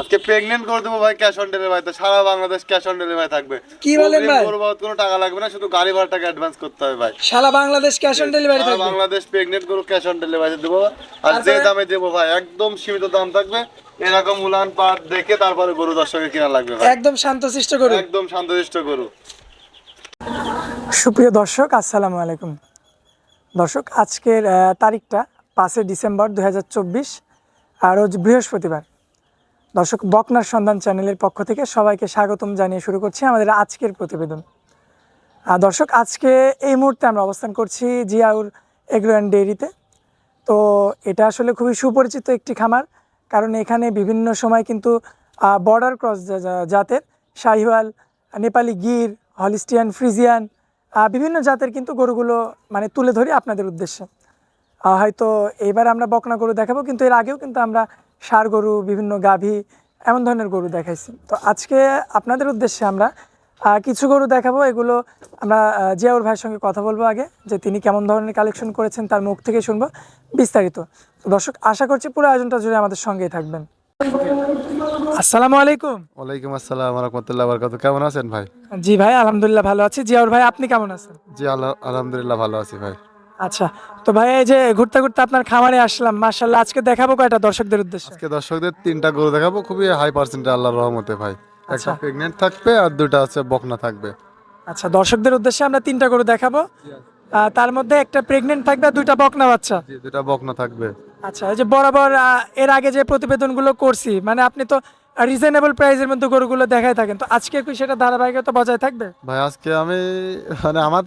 আজকে প্রেগনেন্ট করে দেবো ভাই ক্যাশ অন ডেলিভারি তো সারা বাংলাদেশ ক্যাশ অন ডেলিভারি থাকবে। কি বলেন ভাই? গরু বাবদ কোনো টাকা লাগবে না শুধু গাড়ি ভাড়া টাকা অ্যাডভান্স করতে হবে ভাই। সারা বাংলাদেশ ক্যাশ অন ডেলিভারি থাকবে? বাংলাদেশ প্রেগনেন্ট গরু ক্যাশ অন ডেলিভারি দেবো। আর যে দামে দেবো ভাই একদম সীমিত দাম থাকবে। এরকম উলান পাট দেখে তারপরে গরু দর্শকের কিনা লাগবে ভাই। একদম শান্তশিষ্ট করুন একদম শান্তশিষ্ট গরু। সুপ্রিয় দর্শক আসসালামু আলাইকুম। দর্শক আজকের তারিখটা পাঁচই ডিসেম্বর দু হাজার চব্বিশ আর রোজ বৃহস্পতিবার। দর্শক, বকনার সন্ধান চ্যানেলের পক্ষ থেকে সবাইকে স্বাগতম জানিয়ে শুরু করছি আমাদের আজকের প্রতিবেদন। দর্শক, আজকে এই মুহূর্তে আমরা অবস্থান করছি জিয়াউর এগ্রো অ্যান্ড ডেয়ারিতে তো এটা আসলে খুবই সুপরিচিত একটি খামার, কারণ এখানে বিভিন্ন সময় কিন্তু বর্ডার ক্রস জাতের শাহিওয়াল, নেপালি গির, হলিস্টিয়ান, ফ্রিজিয়ান বিভিন্ন জাতের কিন্তু গরুগুলো মানে তুলে ধরি আপনাদের উদ্দেশ্যে। হয়তো এবার আমরা বকনা গরু দেখাবো, কিন্তু এর আগেও কিন্তু আমরা ষাঁড় গরু বিভিন্ন গাভী এমন ধরনের গরু দেখাইছি। তো আজকে আপনাদের উদ্দেশ্যে আমরা কিছু গরু দেখাবো এগুলো আমরা জিয়াউর ভাইয়ের সঙ্গে কথা বলব আগে যে তিনি কেমন ধরনের কালেকশন করেছেন তার মুখ থেকে শুনব বিস্তারিত। দর্শক আশা করছি পুরো আয়োজনটা জুড়ে আমাদের সঙ্গেই থাকবেন। আসসালামু আলাইকুম। ওয়ালাইকুম আসসালাম রহমতুল্লাহ বরকাত কেমন আছেন ভাই? জি ভাই আলহামদুলিল্লাহ ভালো আছি। জিয়াউর ভাই আপনি কেমন আছেন? জি আলহামদুলিল্লাহ ভালো আছি ভাই। আচ্ছা তো ভাই এই যে ঘুরতে ঘুরতে আপনার খামারে আসলাম মার্শাল্লাহ আজকে দেখাবো কয়টা দর্শকদের উদ্দেশ্যে? আজকে দর্শকদের তিনটা গরু দেখাবো খুবই হাই পার্সেন্টে আল্লাহর রহমতে ভাই। একটা আচ্ছা। প্রেগনেন্ট থাকবে আর দুটো আছে বকনা থাকবে। আচ্ছা দর্শকদের উদ্দেশ্যে আমরা তিনটা গরু দেখাবো। তার মধ্যে একটা প্রেগনেন্ট থাকবে আর দুইটা বকনা বাচ্চা। জি দুটা বকনা থাকবে। আচ্ছা এই যে বরাবর এর আগে যে প্রতিবেদনগুলো করছি মানে আপনি তো রিজনেবল প্রাইসের মধ্যে গরুগুলো দেখাই থাকেন। তো আজকে কি সেটা ধারাবাহিকতা বজায় থাকবে? ভাই আজকে আমি মানে আমার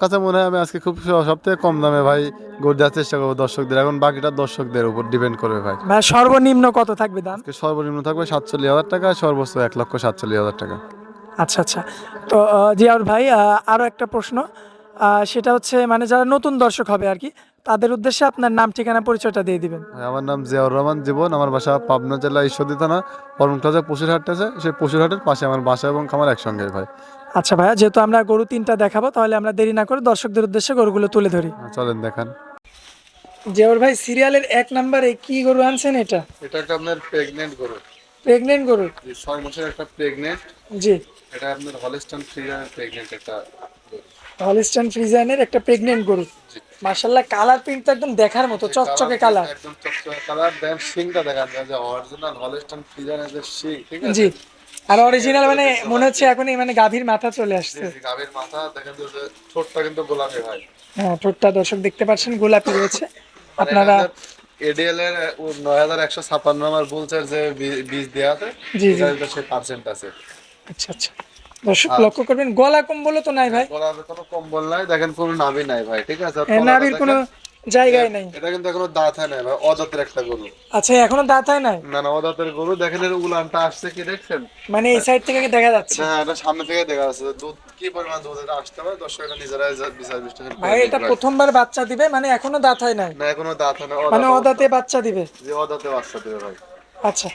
কাছে মনে হয় আমি আজকে খুব সব থেকে কম দামে ভাই গরু দেওয়ার চেষ্টা করব দর্শকদের। এখন বাকিটা দর্শকদের উপর ডিপেন্ড করবে ভাই। ভাই সর্বনিম্ন কত থাকবে দাম? আজকে সর্বনিম্ন থাকবে সাতচল্লিশ হাজার টাকা সর্বোচ্চ এক লক্ষ সাতচল্লিশ হাজার টাকা। আচ্ছা আচ্ছা। তো জিয়াউর ভাই আহ, আরও একটা প্রশ্ন। সেটা হচ্ছে মানে যারা নতুন দর্শক হবে আর কি তাদের উদ্দেশ্যে আপনার নাম ঠিকানা পরিচয়টা দিয়ে দিবেন। আমার নাম জিয়াউর রহমান জীবন। আমার বাসা পাবনা জেলা ঈশ্বরদী থানা। পরমপ্লাজা পশুরহাট আছে। সেই পশুরহাটের পাশে আমার বাসা এবং খামার একসঙ্গে ভাই। আচ্ছা ভাইয়া যেহেতু আমরা গরু তিনটা দেখাবো তাহলে আমরা দেরি না করে দর্শকদের উদ্দেশ্যে গরুগুলো তুলে ধরি। হ্যাঁ, চলেন দেখান। জিয়াউর ভাই সিরিয়ালের এক নম্বরে কি গরু আনছেন এটা? এটা একটা আপনার প্রেগনেন্ট গরু। প্রেগনেন্ট গরু? ছয় মাসের একটা প্রেগনেন্ট জি। এটা আপনার হলিস্টন ফ্রিজার প্রেগনেন্ট একটা হলিস্টান ফ্রিজানের একটা প্রেগনেন্ট গরু। মার্শাল্লাহ কালার প্রিন্ট তো একদম দেখার মতো চকচকে কালার একদম চকচকে কালার দেন শিংটা দেখা যায় যে অরিজিনাল হলিস্টন ফ্রিজারের যে শিং ঠিক আছে? জি আর অরিজিনাল মানে মনে হচ্ছে এখনই মানে গাভীর মাথা চলে আসছে। গাভীর মাথা দেখেন তো ঠোঁটটা কিন্তু গোলাপি ভাই। হ্যাঁ ঠোঁটটা দর্শক দেখতে পাচ্ছেন গোলাপি রয়েছে। আপনারা এডিএল এর নয় হাজার একশো ছাপান্ন আমার বুলসের যে বীজ দেওয়া আছে জি, জি। সেই পার্সেন্ট আছে। আচ্ছা আচ্ছা। দর্শক লক্ষ্য করবেন গলা কম্বলও তো নাই ভাই। গলার কোনো কম্বল নাই দেখেন কোনো নাভি নাই ভাই ঠিক আছে? নাভির কোনো জায়গায় নাই। এটা কিন্তু এখনও দাঁত হয় নাই ভাই অদাঁতের একটা গরু। আচ্ছা এখনও দাঁত হয় নাই? না না অদাঁতের গরু দেখেন এর উলানটা আসছে কি দেখছেন? মানে এই সাইড থেকে দেখা যাচ্ছে? হ্যাঁ এটা সামনে থেকে দেখা যাচ্ছে দুধ কি পরিমাণ দুধ এটা আসতে পারে? দর্শক এটা নিজেরাই বিচার বিশ্লেষণ ভাই এটা প্রথমবার বাচ্চা দিবে মানে এখনও দাঁত হয় নাই। না এখনও দাঁত হয় না মানে অদাঁত অদাতে বাচ্চা দিবে। যে অদাঁতে বাচ্চা দেবে ভাই। আচ্ছা।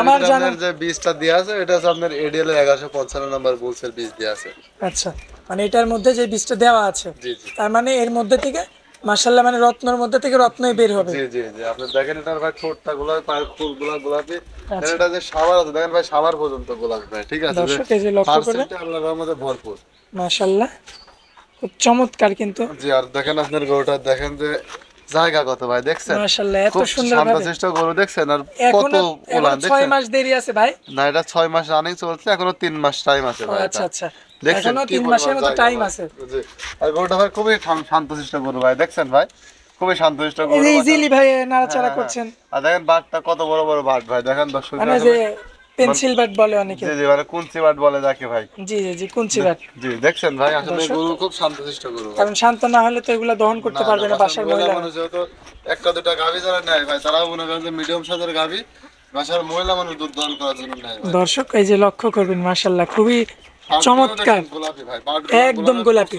আমার যে বীজটা আছে এটা হচ্ছে আপনার এডিএল এর এগারোশো পঞ্চান্ন নম্বর বুলসের বীজ দেওয়া আছে। আচ্ছা। মানে এটার মধ্যে যে বীজটা দেওয়া আছে জি জি। তার মানে এর মধ্যে থেকে মার্শাল্লাহ মানে রত্নর মধ্যে থেকে রত্নই বের হবে। জি জি জি। আপনি দেখেন এটার ভাই ঠোঁটটা গোলাপি পায়ের ফুল গোলাপি। এটা যে সাবার আছে দেখেন ভাই সাবার পর্যন্ত গোলাপি ভাই ঠিক আছে? দর্শক এই যে লক্ষ্য করবেন আল্লাহর রহমতে ভরপুর। খুব চমৎকার কিন্তু। জি আর দেখেন আপনার গরুটা দেখেন যে জায়গা কত ভাই দেখছেন? মার্শাল্লাহ এত সুন্দর ভাবে। গরু দেখছেন? আর কত উলান দেখছেন? মাস দেরি আছে ভাই। না এটা ছয় মাস রানিং চলছে এখনও তিন মাস টাইম আছে ভাই আচ্ছা আচ্ছা। দেখছেন এখনও কি তিন পরিমাণ মাসের মতো টাইম ভাই? আছে। জি। আর গরুটা ভাই খুবই শান্ত- শান্তশিষ্ট গরু ভাই দেখছেন ভাই? খুবই শান্তশিষ্ট গরু ভাই। ইজিলি ভাই নাড়াচাড়া হ্যাঁ, করছেন। আর দেখেন বাটটা কত বড় বড় বাট ভাই দেখেন দর্শক মানে পেন্সিল ব্যাট বলে অনেকে। জি জি মানে কুঞ্চি বাট বলে যাকে ভাই। জি জি জি কুঞ্চি ব্যাট। জি দেখছেন ভাই আসলে গরু খুব শান্তশিষ্ট গরু কারণ শান্ত না হলে তো এগুলা দহন করতে পারবে না বাসার মহিলা মানুষ যেহেতু একটা দুটা গাভী যারা নেয় ভাই তারাও মনে করেন যে মিডিয়াম সাইজের গাভী বাসার মহিলা মানুষ দুধ দহন করার জন্য নেয় দর্শক এই যে লক্ষ্য করবেন মার্শাল্লাহ খুবই চমৎকার। দেখেন গোলাপি ভাই বাট একদম গোলাপি।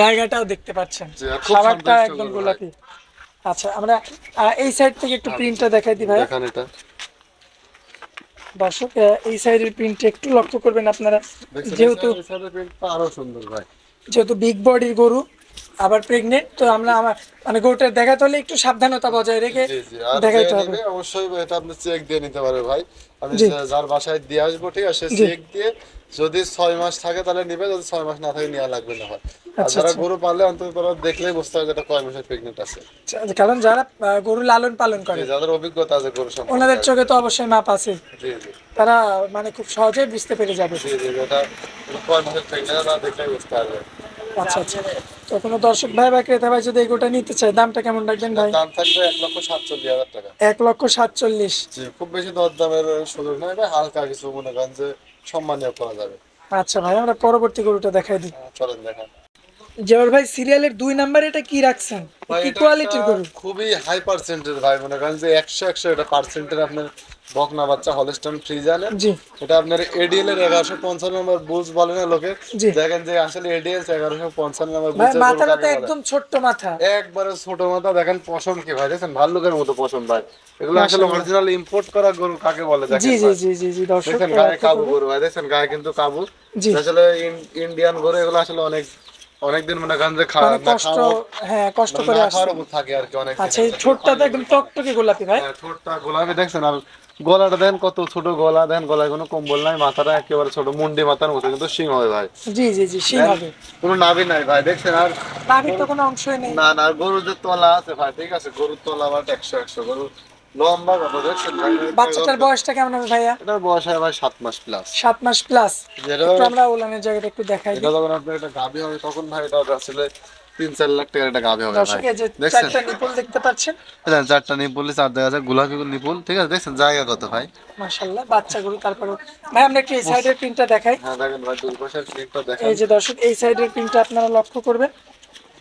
জায়গাটাও দেখতে পাচ্ছেন। সাবারটা একদম গোলাপি। আচ্ছা আমরা এই সাইড থেকে একটু প্রিন্টটা দেখাই দিই ভাই। দেখান এটা। দর্শক এই সাইডের প্রিন্টটা একটু লক্ষ্য করবেন আপনারা। যেহেতু যেহেতু বিগ বডির গরু আবার প্রেগনেন্ট তো আমরা আমার মানে গরুটার দেখাতে হলে একটু সাবধানতা বজায় রেখে দেখাইতে হবে। অবশ্যই এটা আপনি চেক দিয়ে নিতে পারবে ভাই। আমি যার বাসায় দিয়ে আসব ঠিক আছে চেক দিয়ে যদি ছয় মাস থাকে তাহলে নিবে যদি ছয় মাস না থাকে নেওয়া লাগবে না হয় আচ্ছা, যারা আচ্ছা। গরু পারলে অন্তত তারা দেখলেই বুঝতে হবে এটা কয় মাসের প্রেগনেন্ট আছে। আচ্ছা, কারণ যারা গরু লালন পালন করে যাদের অভিজ্ঞতা আছে গরু সম্পর্কে। ওনাদের চোখে তো অবশ্যই মাপ আছে। তারা মানে খুব সহজেই বুঝতে পেরে যাবে। জি জি এটা কয় মাসের প্রেগনেন্ট তারা দেখলেই বুঝতে পারবে। আচ্ছা আচ্ছা। তো কোনো দর্শক ভাই বা ক্রেতা ভাই যদি এই গরুটা নিতে চায় দামটা কেমন রাখবেন ভাই? দাম থাকবে এক লক্ষ সাতচল্লিশ হাজার টাকা। এক লক্ষ সাতচল্লিশ। জি খুব বেশি দর দামের সুযোগ নয় ভাই হালকা কিছু মনে করেন যে সম্মানীয় করা যাবে। আচ্ছা ভাই আমরা পরবর্তী গরুটা দেখাই দিই। হ্যাঁ, চলেন দেখান জেবার ভাই সিরিয়ালের দুই নাম্বার এটা কি রাখছেন? কি কোয়ালিটির গরু? খুবই হাই পার্সেন্টের ভাই মনে করেন যে একশো একশো এটা পার্সেন্টের আপনার বকনা বাচ্চা হলস্টন ফ্রিজানের জি। এটা আপনার এডিএল এর এগারোশো পঞ্চান্ন নম্বর বুলস বলে না লোকে। দেখেন যে আসলে এডিএল এগারোশো পঞ্চান্ন নম্বর ভাই বুলসের গরু মাথাটা তো একদম ছোট্ট মাথা। একবারে ছোট মাথা দেখেন পশম কি ভাই দেখেন ভাল্লুকের মতো পশম ভাই। এগুলো আসলে অরিজিনাল ইম্পোর্ট করা গরু কাকে বলে দেখেন জি জি জি জি জি দর্শক দেখেন গায়ে কাবু গরু। ভাই দেখেন গায়ে কিন্তু কাবু। আসলে ইন্ডিয়ান গরু এগুলো আসলে অনেক অনেকদিন মনে করেন যে খাওয়া কষ্ট হ্যাঁ কষ্ট মানে করে উপর থাকে আর কি অনেক আচ্ছা এই ছোটটা তো একদম টকটকে গোলাপি ভাই। হ্যাঁ, ঠোঁটটা গোলাপি দেখছেন আর গলাটা দেন কত ছোট গলা দেন গলায় কোনো কম্বল নাই মাথাটা একেবারে ছোট মুন্ডি মাথার মতো কিন্তু সিং হবে ভাই। জি জি জি সিং হবে। কোনো নাভি নাই ভাই দেখছেন আর নাভির তো কোনো অংশই নেই। না না গরুর যে তলা আছে ভাই ঠিক আছে গরুর তলা আবার একশো একশো গরু লম্বা দেখছেন? বাচ্চাটার বয়সটা কেমন হবে ভাইয়া? এটার বয়স হয় ভাই সাত মাস প্লাস সাত মাস প্লাস যেটা আমরা উলানের জায়গাটা একটু দেখাই এটা যখন আপনার গাভি হবে তখন ভাই এটা আসলে তিন চার লাখ টাকার একটা গাভি হবে ভাই। চারটা নিপুল দেখতে পাচ্ছেন? দেখেন, চারটা নিপুল চার দেখা যায় গোলাপি নিপুল ঠিক আছে? দেখছেন জায়গা কত ভাই? মাশাআল্লাহ বাচ্চাগুলো তারপরে ভাই আমরা একটু এই সাইডের প্রিন্টটা দেখাই। হ্যাঁ দেখেন ভাই দুই পাশের ক্লিপটা দেখেন। এই যে দর্শক এই সাইডের প্রিন্টটা আপনারা লক্ষ্য করবেন।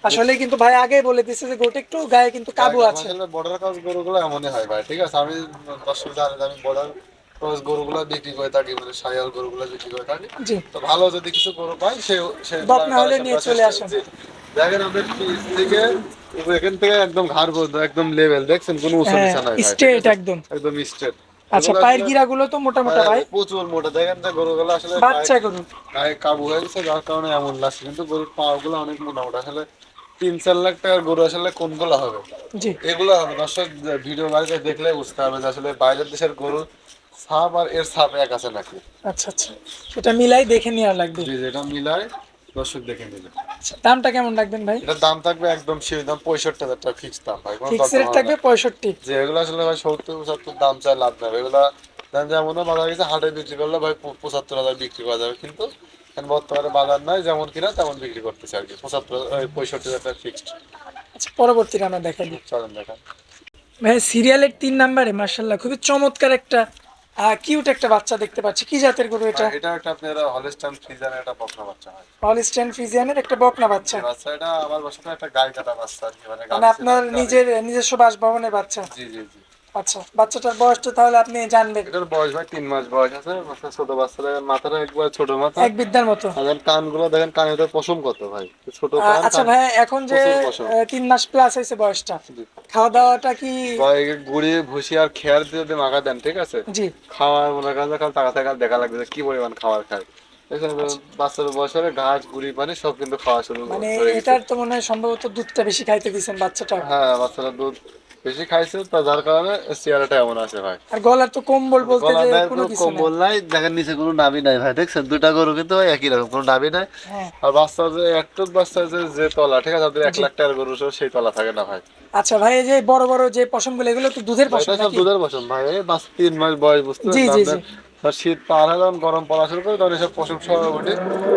আসলে কিন্তু ভাই আগেই বলে দিচ্ছে যে গোটা একটু গায়ে কিন্তু কাবু আছে। আসলে বর্ডার ক্রস গরুগুলো এমনই হয় ভাই ঠিক আছে? আমি দর্শক জানেন আমি বর্ডার ক্রস গরুগুলো বিক্রি করে থাকি মানে সায়াল গরুগুলো বিক্রি করে থাকি। জি। তো ভালো যদি কিছু গরু পাই সে সে বকনা হলে নিয়ে চলে আসেন। দেখেন আমাদের পিচ থেকে এখান থেকে একদম ঘাড় পর্যন্ত একদম লেভেল দেখছেন? কোনো উঁচু হ্যাঁ নিচা নাই স্ট্রেট একদম। একদম স্ট্রেট আচ্ছা পায়ের গিরাগুলো তো মোটা মোটা ভাই। প্রচুর মোটা। দেখেন যে গরুগুলো আসলে বাচ্চা গরু। গায়ে কাবু হয়ে গেছে যার কারণে এমন লাগছে। কিন্তু গরুর পা গুলো অনেক মোটা মোটা আসলে তিন চার লাখ টাকার গরু আসলে কোনগুলো হবে? এগুলো হবে। দর্শক ভিডিও বাড়িতে দেখলে বুঝতে হবে যে আসলে বাইরের দেশের ছাপ আর এর ছাপ এক আছে নাকি? আচ্ছা আচ্ছা। সেটা মিলাই দেখে নেওয়া লাগবে। জি যেটা মিলায় দর্শক দেখে নিলে আচ্ছা, দামটা কেমন রাখবেন ভাই? এটার দাম থাকবে একদম সেই দাম পঁয়ষট্টি হাজার টাকা ফিক্স দাম ভাই ফিক্স রেট থাকবে। পঁয়ষট্টি। যে এগুলো আসলে ভাই সত্তর পঁচাত্তর দাম চাই লাভ নেবে এগুলা যেমন বাজার গেছে হাটে বিক্রি করলে ভাই পঁচাত্তর হাজার বিক্রি করা যাবে। কিন্তু এখন বর্তমানে বাজার নাই যেমন কিনা তেমন বিক্রি করতেছে আর কি। পঁচাত্তর পঁয়ষট্টি হাজার ফিক্সড আচ্ছা পরবর্তীতে আমরা দেখাই দিই। চলেন দেখান। ভাই সিরিয়ালের তিন নাম্বারে মার্শাল্লাহ খুবই চমৎকার একটা কিউট একটা বাচ্চা দেখতে পাচ্ছি। কি জাতের গরু এটা? এটা একটা আপনার হলস্টাইন ফ্রিজারের একটা বকনা বাচ্চা হয়। হলিস্টেন ফিজিয়ানের একটা বকনা বাচ্চা। বাচ্চা এটা আমার বাসাতে একটা গায়ে কাটা বাচ্চা মানে মানে আপনার নিজের নিজস্ব বাসভবনের বাচ্চা। জি জি জি। আচ্ছা বাচ্চাটার বয়সটা তাহলে আপনি জানবেন। এটার বয়স ভাই তিন মাস বয়স আছে ছোট বাচ্চা দেখেন মাথাটা একবার ছোট মাথা এক বিদ্যার মতো। আর কানগুলো দেখেন কানের ভিতরে পশম কত ভাই? ছোট কান আচ্ছা ভাই এখন যে তিন মাস প্লাস হয়েছে বয়সটা। খাওয়া দাওয়াটা কি ভাই গুড়ি ভুসি আর খেয়ার দিয়ে যদি মাখা দেন ঠিক আছে? জি। খাওয়ার মনে করেন টাকা টাকা দেখা লাগবে যে কি পরিমাণ খাবার খায়। বাচ্চার বয়স হলে ঘাস গুড়ি পানি সব কিন্তু খাওয়া শুরু মানে এটার তো মনে হয় সম্ভবত দুধটা বেশি খাইতে দিয়েছেন বাচ্চাটা। হ্যাঁ বাচ্চারা দুধ বেশি খাইছে তো যার কারণে চেহারাটা এমন আছে ভাই। আর গলার তো কম্বল বলতে যে কোনো কিছু কম্বল নাই। দেখেন নিচে কোনো নামি নাই ভাই দেখছেন? দুটা গরু কিন্তু একই রকম কোনো নামি নাই। হ্যাঁ। আর বাচ্চা যে একটু বাচ্চা যে যে তলা ঠিক আছে? আপনাদের এক লাখ টাকার গরু সেই তলা থাকে না ভাই। আচ্ছা ভাই এই যে বড় বড় যে পশমগুলো এগুলো তো দুধের পশম দুধের পশম ভাই মাস বাস তিন মাস বয়স বুঝতে জি, জি, আর শীত পার হয়ে যখন গরম পড়া শুরু করে তখন এসব পশম সহ ওঠে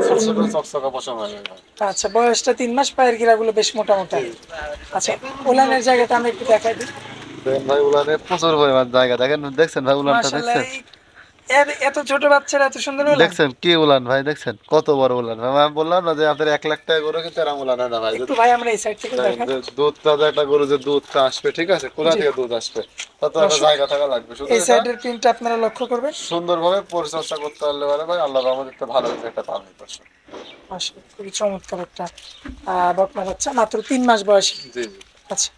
ছোট ছোট চকচকা পশম হয়ে আচ্ছা বয়সটা তিন মাস পায়ের গিরাগুলো বেশ মোটা মোটা আচ্ছা উলানের জায়গাটা আমি একটু দেখাই দিই। ভাই উলানে প্রচুর পরিমাণ জায়গা দেখেন দেখছেন ভাই উলানটা দেখছেন? এত ছোট বাচ্চারা এত সুন্দর দেখছেন কি উলান ভাই দেখছেন? কত বড় উলান ভাই। আমি বললাম না যে আপনার এক লাখ টাকা গরু কিন্তু এরকম উলান হয় না ভাই। একটু ভাই আমরা এই সাইড থেকে দুধটা একটা গরু যে দুধটা আসবে ঠিক আছে? কোথা থেকে দুধ আসবে? তত একটা জায়গা থাকা লাগবে এই সাইডের প্রিন্টটা আপনারা লক্ষ্য করবেন। সুন্দরভাবে পরিচর্যা করতে পারলে পারে ভাই। আল্লাহ রহমত একটা ভালো একটা খুবই চমৎকার একটা বকনা বাচ্চা। মাত্র তিন মাস বয়সী। জি জি। আচ্ছা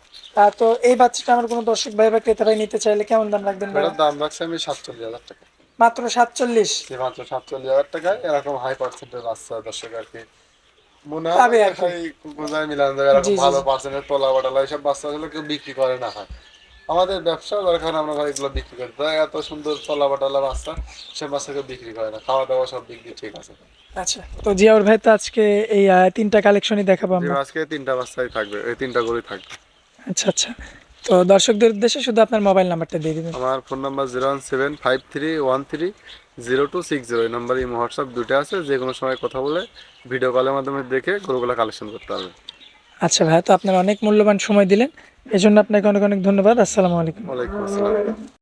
তো এই বাচ্চাটা আমার কোনো দর্শক ভাই বা ক্রেতা ভাই নিতে চাইলে কেমন দাম রাখবেন দাম রাখছি আমি সাতচল্লিশ হাজার টাকা। মাত্র সাতচল্লিশ। মাত্র সাতচল্লিশ হাজার টাকায় এরকম হাই পার্সেন্টের বাচ্চা দর্শক আর কি। মনে হয় আর কি। এই কোথায় মিলান যায় এরকম জি, জি, ভালো পার্সেন্টের তোলা বাটালা এইসব বাচ্চাগুলো কেউ বিক্রি করে না হয়। আমাদের ব্যবসা যার আমরা ভাই এগুলো বিক্রি করি। তাই এত সুন্দর তোলা বাটালা বাচ্চা সে বাচ্চাকে বিক্রি করে না। খাওয়া দাওয়া সব দিক দিয়ে ঠিক আছে। আচ্ছা তো জিয়াউর ভাই তো আজকে এই তিনটা কালেকশনই দেখাবো আমরা। আজকে তিনটা বাচ্চাই থাকবে এই তিনটা গরুই থাকবে। আচ্ছা আচ্ছা। তো দর্শকদের উদ্দেশ্যে শুধু আপনার মোবাইল নাম্বারটা দিয়ে দিবেন। আমার phone number zero one seven five three one three zero two six zero এই নাম্বার ইমো হোয়াটসঅ্যাপ দুটো আছে যে কোনো সময় কথা বলে ভিডিও কলের মাধ্যমে দেখে গরুগুলো কালেকশন করতে পারবে আচ্ছা ভাই তো আপনার অনেক মূল্যবান সময় দিলেন এজন্য আপনাকে অনেক অনেক ধন্যবাদ আসসালামু আলাইকুম। ওয়ালাইকুম আসসালাম।